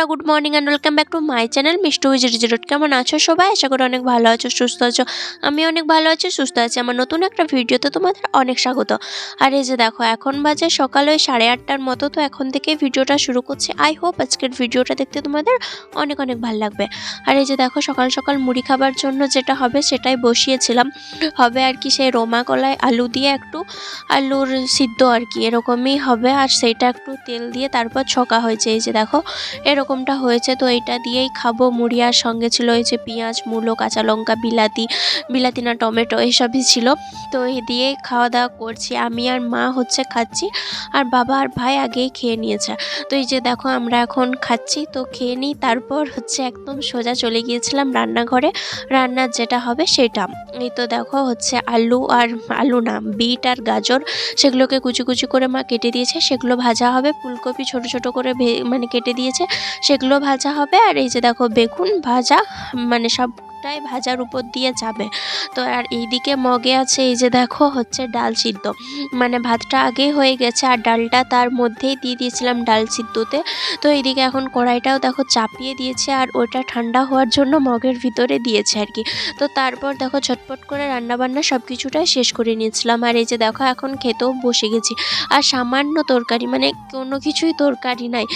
বন্ধুরা good morning and welcome back to my channel Mishtu zero zero কেমন আছো সবাই? আশা করি অনেক ভালো আছো, সুস্থ আছো। আমি অনেক ভালো আছি, সুস্থ আছি। আমার নতুন একটা ভিডিওতে তোমাদের অনেক স্বাগত। আর এই যে দেখো, এখন বাজে সকাল ওই সাড়ে আটটার মতো, তো এখন থেকে ভিডিওটা শুরু করছি। আই হোপ আজকের ভিডিওটা দেখতে তোমাদের অনেক অনেক ভালো লাগবে। আর এই যে দেখো, সকাল সকাল মুড়ি খাবার জন্য যেটা হবে, সেটাই বসিয়েছিলাম। হবে আর কি সেই রোমা কলায় আলু দিয়ে একটু আলুর সিদ্ধ আর কি, এরকমই হবে। আর সেইটা একটু তেল দিয়ে তারপর ছকা হয়েছে। এই যে দেখো এরকমটা হয়েছে, তো এটা দিয়েই খাব। মুড়ি আর সঙ্গে ছিল এই যে পেঁয়াজ, মূলো, কাঁচা লঙ্কা, বিলাতি বিলাতি না টমেটো, এসবই ছিল। তো এই দিয়েই খাওয়া দাওয়া করছি। আমি আর মা হচ্ছে খাচ্ছি, আর বাবা আর ভাই আগেই খেয়ে নিয়েছে। তো এই যে দেখো, আমরা এখন খাচ্ছি, তো খেয়ে নিই। তারপর হচ্ছে একদম সোজা চলে গিয়েছিলাম রান্নাঘরে। রান্নার যেটা হবে সেটা। এই তো দেখো, হচ্ছে আলু আর আলু না, বিট আর গাজর, সেগুলোকে কুচি কুচি করে মা কেটে দিয়েছে। সেগুলো ভাজা হবে। ফুলকপি ছোট ছোট করে মানে কেটে দিয়েছে। সেগুলো ভাজা হবে। আর এই যে দেখো বেগুন ভাজা মানে সবটাই ভাজার উপর দিয়ে যাবে। তো আর এইদিকে মগে আছে, এই যে দেখো, হচ্ছে ডাল সিদ্ধ। মানে ভাতটা আগে হয়ে গেছে, আর ডালটা তার মধ্যেই দিয়ে দিয়েছিলাম ডাল সিদ্ধতে। তো এইদিকে এখন কড়াইটাও দেখো চাপিয়ে দিয়েছে, আর ওটা ঠান্ডা হওয়ার জন্য মগের ভিতরে দিয়েছে আর কি। তো তারপর দেখো ছটপট করে রান্নাবান্না সব কিছুটাই শেষ করে নিয়েছিলাম। আর এই যে দেখো, এখন খেতেও বসে গেছি। আর সামান্য তরকারি মানে কোনো কিছুই তরকারি নাই।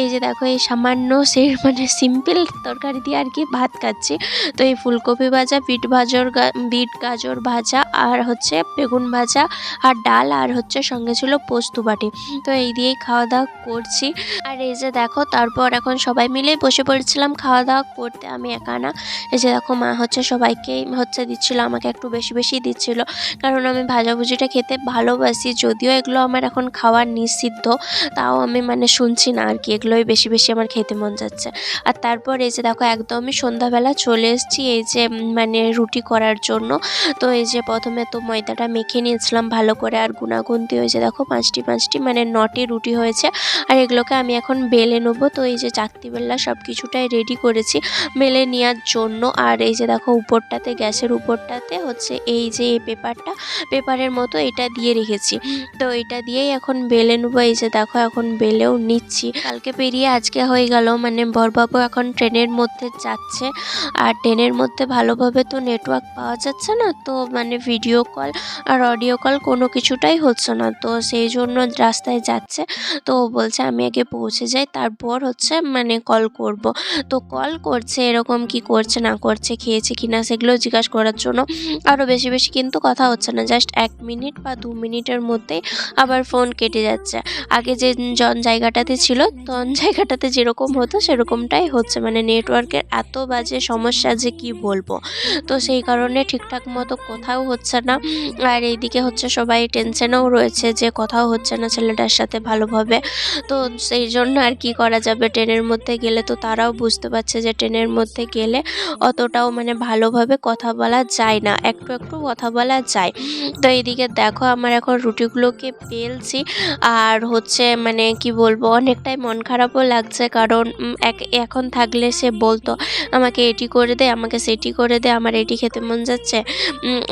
এই যে দেখো, এই সামান্য সে মানে সিম্পল তরকারি দিয়ে আর কি ভাত খাচ্ছি। তো এই ফুলকপি ভাজা, বিট ভাজর বিট গাজর ভাজা আর হচ্ছে বেগুন ভাজা আর ডাল আর হচ্ছে সঙ্গে ছিল পোস্ত বাটি। তো এই দিয়েই খাওয়া দাওয়া করছি। আর এই যে দেখো, তারপর এখন সবাই মিলে বসে পড়েছিলাম খাওয়া দাওয়া করতে। আমি একা না। এই যে দেখো, মা হচ্ছে সবাইকেই হচ্ছে দিচ্ছিল, আমাকে একটু বেশি বেশি দিচ্ছিল। কারণ আমি ভাজাভুজিটা খেতে ভালোবাসি, যদিও এগুলো আমার এখন খাওয়ার নিষিদ্ধ, তাও আমি মানে শুনছি না আর কি, এগুলোই বেশি বেশি আমার খেতে মন যাচ্ছে। আর তারপর এই যে দেখো, একদমই সন্ধ্যাবেলা চলে এসেছি এই যে মানে রুটি করার জন্য। তো এই যে প্রথমে তো ময়দাটা মেখে নিয়েছিলাম ভালো করে, আর গুনাগুনতি হয়েছে দেখো, পাঁচটি পাঁচটি মানে নটি রুটি হয়েছে। আর এগুলোকে আমি এখন বেলে নেব। তো এই যে চাকতি বেল্লা সব কিছুটাই রেডি করেছি বেলে নেওয়ার জন্য। আর এই যে দেখো উপরটাতে, গ্যাসের উপরটাতে হচ্ছে এই যে এই পেপারটা, পেপারের মতো এটা দিয়ে রেখেছি। তো এটা দিয়েই এখন বেলে নেব। এই যে দেখো এখন বেলেও নিচ্ছি। কালকে পেরিয়ে আজকে হয়ে গেল। মানে বরবাবু এখন ট্রেনের মধ্যে যাচ্ছে। আর ট্রেনের মধ্যে ভালোভাবে তো নেটওয়ার্ক পাওয়া যাচ্ছে না। তো মানে ভিডিও কল আর অডিও কল কোনো কিছুটাই হচ্ছে না। তো সেই জন্য রাস্তায় যাচ্ছে। তো বলছে আমি আগে পৌঁছে যাই তারপর হচ্ছে মানে কল করব। তো কল করছে, এরকম কি করছে, না করছে, খেয়েছে কি না সেগুলো জিজ্ঞাসা করার জন্য আরও বেশি বেশি কিন্তু কথা হচ্ছে না। জাস্ট এক মিনিট বা দু মিনিটের মধ্যেই আবার ফোন কেটে যাচ্ছে। আগে যে জন জায়গাটাতে ছিল, তন জায়গাটাতে যেরকম হতো সেরকমটাই হচ্ছে। মানে নেটওয়ার্কের এত বাজে সমস্যা যে কি বলব? তো সেই কারণে ঠিকঠাক মতো কোথাও হচ্ছে না। আর এইদিকে হচ্ছে সবাই টেনশনেও রয়েছে যে কথাও হচ্ছে না ছেলেটার সাথে ভালোভাবে। তো সেই জন্য আর কি করা যাবে? ট্রেনের মধ্যে গেলে তো তারাও বুঝতে পারছে যে ট্রেনের মধ্যে গেলে অতটাও মানে ভালোভাবে কথা বলা যায় না। একটু একটু কথা বলা যায়। তো এইদিকে দেখো আমার এখন রুটিগুলোকে বেলছি আর হচ্ছে মানে কি বলব, অনেকটাই মন খারাপও লাগছে কারণ এক- এখন থাকলে সে বলতো, আমাকে এটি করে দে, আমাকে সেটি করে দে, আমার এটি খেতে মন যাচ্ছে।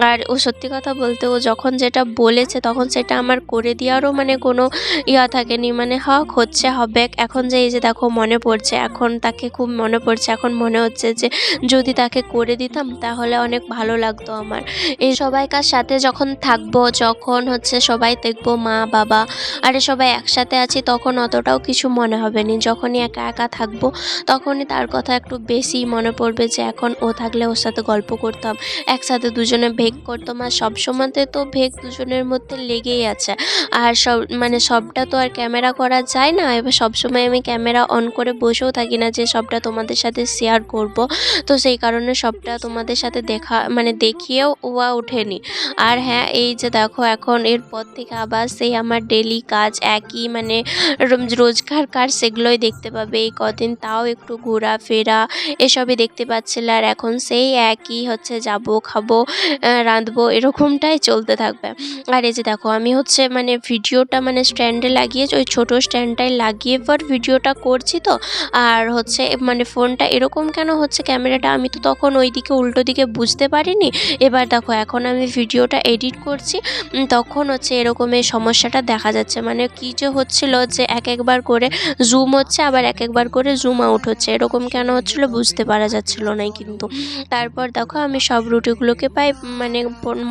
আর ও সত্যি কথা বলতে ও যখন যেটা বলেছে তখন সেটা আমার করে দেওয়ারও মানে কোনো ইয়া থাকেনি মানে হক হচ্ছে হবে এখন যে এই যে দেখো মনে পড়ছে, এখন তাকে খুব মনে পড়ছে, এখন মনে হচ্ছে যে যদি তাকে করে দিতাম তাহলে অনেক ভালো লাগতো আমার। এই সবাইকার সাথে যখন থাকব, যখন হচ্ছে সবাই দেখব মা, বাবা, আরে সবাই একসাথে আছি, তখন অতটাও কিছু মনে হবে না। যখনই একা একা থাকব, তখনই তার কথা একটু বেশি মনে পড়বে যে এখন ও থাকলে ওর সাথে গল্প করতাম, একসাথে দুজনে ভেগ করতাম। আর সব সময়তে তো ভেগ দুজনের মধ্যে লেগেই আছে। আর সব মানে সবটা তো আর ক্যামেরা করা যায় না, এবার সবসময় আমি ক্যামেরা অন করে বসেও থাকি না যে সবটা তোমাদের সাথে শেয়ার করব। তো সেই কারণে সবটা তোমাদের সাথে দেখা মানে দেখিয়েও ওয়া ওঠেনি। আর হ্যাঁ এই যে দেখো এখন এরপর থেকে আবার সেই আমার ডেলি কাজ একই মানে রোজ- রোজকার কাজ সেগুলোই দেখতে পাবে। এই কদিন তাও একটু ঘোরাফেরা এসবই দেখতে পাচ্ছিলে আর এখন সেই একই হচ্ছে যাব, খাব রাঁধবো, এরকমটাই চলতে থাকবে। আর এই যে দেখো, আমি হচ্ছে মানে ভিডিওটা মানে স্ট্যান্ডে লাগিয়ে, ওই ছোটো স্ট্যান্ডটায় লাগিয়ে পর ভিডিওটা করছি তো। আর হচ্ছে মানে ফোনটা এরকম কেন হচ্ছে, ক্যামেরাটা আমি তো তখন ওই দিকে উল্টো দিকে বুঝতে পারিনি। এবার দেখো, এখন আমি ভিডিওটা এডিট করছি। তখন হচ্ছে এরকম এই সমস্যাটা দেখা যাচ্ছে। মানে কী যে হচ্ছিল যে এক একবার করে জুম হচ্ছে, আবার এক একবার করে জুম আউট হচ্ছে। এরকম কেন হচ্ছিল বুঝতে পারা যাচ্ছিল না কিন্তু। তারপর দেখো, আমি সব রুটিগুলোকে প্রায় মানে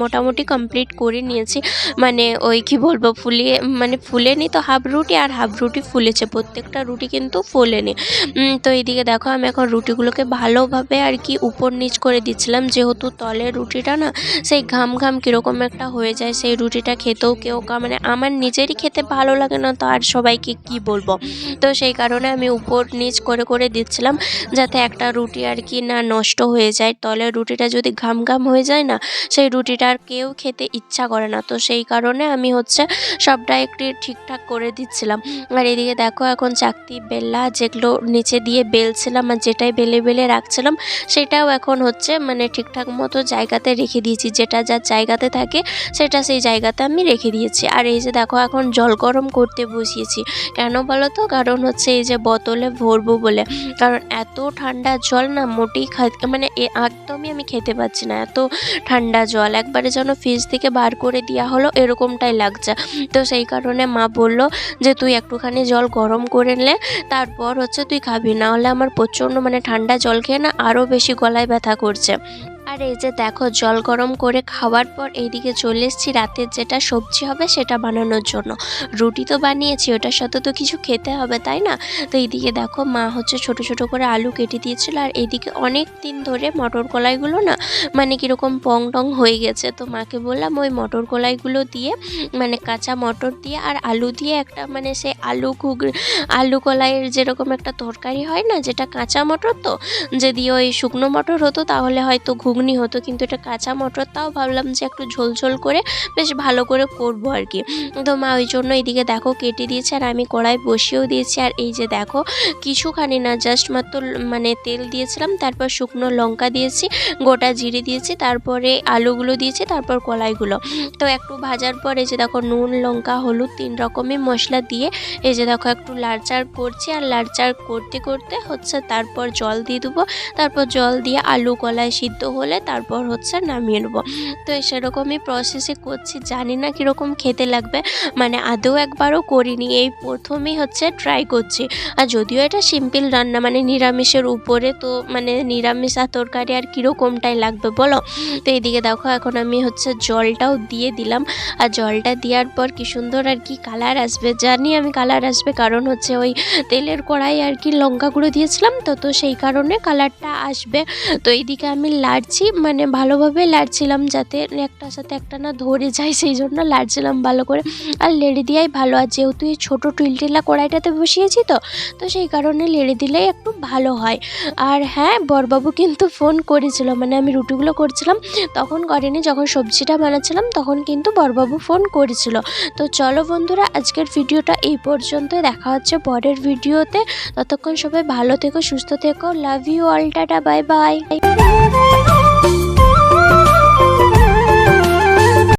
মোটামুটি কমপ্লিট করে নিয়েছি। মানে ওই কি বলব, ফুলিয়ে মানে ফুলেনি তো, হাফ রুটি আর হাফ রুটি ফুলেছে। প্রত্যেকটা রুটি কিন্তু ফোলেনি। তো এইদিকে দেখো আমি এখন রুটিগুলোকে ভালোভাবে আর কি উপর নিচ করে দিচ্ছিলাম। যেহেতু তলের রুটিটা না, সেই ঘাম ঘাম কীরকম একটা হয়ে যায়, সেই রুটিটা খেতেও কেউ মানে আমার নিজেরই খেতে ভালো লাগে না, তো আর সবাইকে কি বলব? তো সেই কারণে আমি উপর নিচ করে করে দিচ্ছিলাম, যাতে একটা রুটি আর কি না নষ্ট হয়ে যায়। তলের রুটিটা যদি ঘাম ঘাম হয়ে যায় না, সেই রুটিটা আর কেউ খেতে ইচ্ছা করে না। তো সেই কারণে আমি হচ্ছে সবটা একটি ঠিকঠাক করে দিচ্ছিলাম। আর এদিকে দেখো এখন চাকতি বেল্লা যেগুলো নিচে দিয়ে বেলছিলাম আর যেটাই বেলে বেলে রাখছিলাম, সেটাও এখন হচ্ছে মানে ঠিকঠাক মতো জায়গাতে রেখে দিয়েছি। যেটা যার জায়গাতে থাকে, সেটা সেই জায়গাতে আমি রেখে দিয়েছি। আর এই যে দেখো এখন জল গরম করতে বসিয়েছি। কেন বলো তো? কারণ হচ্ছে এই যে বোতলে ভরবো বলে। কারণ এত ঠান্ডা জল না মোটেই মানে একদমই আমি খেতে পাচ্ছি না। এত ঠান্ডা জল। একবারে যেন ফ্রিজ থেকে বার করে দেওয়া হলো, এরকমটাই লাগছে। তো সেই কারণে মা বলল যে, তুই একটুখানি জল গরম করে নিলে তারপর হচ্ছে তুই খাবি। না হলে আমার প্রচণ্ড মানে ঠান্ডা জল খেয়ে না আরও বেশি গলায় ব্যথা করছে। আর এই যে দেখো, জল গরম করে খাওয়ার পর এইদিকে চলে এসেছি রাতের যেটা সবজি হবে সেটা বানানোর জন্য। রুটি তো বানিয়েছি, ওটার সাথে তো কিছু খেতে হবে, তাই না? তো এইদিকে দেখো, মা হচ্ছে ছোট ছোট করে আলু কেটে দিয়েছিল আর এইদিকে অনেক দিন ধরে মটর কলাইগুলো না মানে কীরকম পং টং হয়ে গেছে। তো মাকে বললাম, ওই মটর কলাইগুলো দিয়ে মানে কাঁচা মটর দিয়ে আর আলু দিয়ে একটা মানে সে আলু ঘুগ আলু কলাইয়ের যেরকম একটা তরকারি হয় না, যেটা কাঁচা মটর তো, যদি ওই শুকনো মটর হতো তাহলে হয়তো ঘুগনি হতো, কিন্তু এটা কাঁচা মটর, তাও ভাবলাম যে একটু ঝোল ঝোল করে বেশ ভালো করে করব আর কি। তো মা ওই জন্য এদিকে দেখো কেটে দিয়েছে, আর আমি কড়াই বসিয়েও দিয়েছি। আর এই যে দেখো, কিছুখানি না জাস্ট মাত্র মানে তেল দিয়েছিলাম, তারপর শুকনো লঙ্কা দিয়েছি, গোটা জিরে দিয়েছি, তারপরে আলুগুলো দিয়েছি, তারপর কলাইগুলো। তো একটু ভাজার পর এই যে দেখো, নুন, লঙ্কা, হলুদ, তিন রকমই মশলা দিয়ে এই যে দেখো, একটু লাড়চাড় করছি। আর লাড়চাড় করতে করতে হচ্ছে তারপর জল দিয়ে দেবো তারপর জল দিয়ে আলু কলাই সিদ্ধ হলে তারপর হচ্ছে নামিয়ে নেব। তো সেরকমই প্রসেসে করছি। জানি না কীরকম খেতে লাগবে। মানে আদৌ একবারও করিনি। এই প্রথমেই হচ্ছে ট্রাই করছি। আর যদিও এটা সিম্পল রান্না মানে নিরামিষের উপরে তো মানে নিরামিষ আর তরকারি আর কীরকমটাই লাগবে বলো? তো এইদিকে দেখো, এখন আমি হচ্ছে জলটাও দিয়ে দিলাম। আর জলটা দেওয়ার পর কি সুন্দর আর কি কালার আসবে? জানি আমি কালার আসবে, কারণ হচ্ছে ওই তেলের কড়াই আর কি লঙ্কা গুঁড়ো দিয়েছিলাম তো তো সেই কারণে কালারটা আসবে। তো এইদিকে আমি লাড়ছি মানে ভালোভাবে লাড়ছিলাম যাতে একটার সাথে একটা না ধরে যায়, সেই জন্য লাড়ছিলাম ভালো করে। আর লেড়ে দেওয়াই ভালো, আর যেহেতু এই ছোটো টুলটিলা কড়াইটাতে বসিয়েছি তো তো সেই কারণে লেড়ে দিলেই একটু ভালো হয়। আর হ্যাঁ বরবাবু কিন্তু ফোন করেছিল মানে আমি রুটিগুলো করছিলাম, তখন করেনি, যখন সবজিটা বানাচ্ছিলাম, তখন কিন্তু বরবাবু ফোন করেছিল। তো চলো বন্ধুরা, আজকের ভিডিওটা এই পর্যন্ত দেখা হচ্ছে পরের ভিডিওতে। ততক্ষণ সবাই ভালো থেকো, সুস্থ থেকো love you all tata bye bye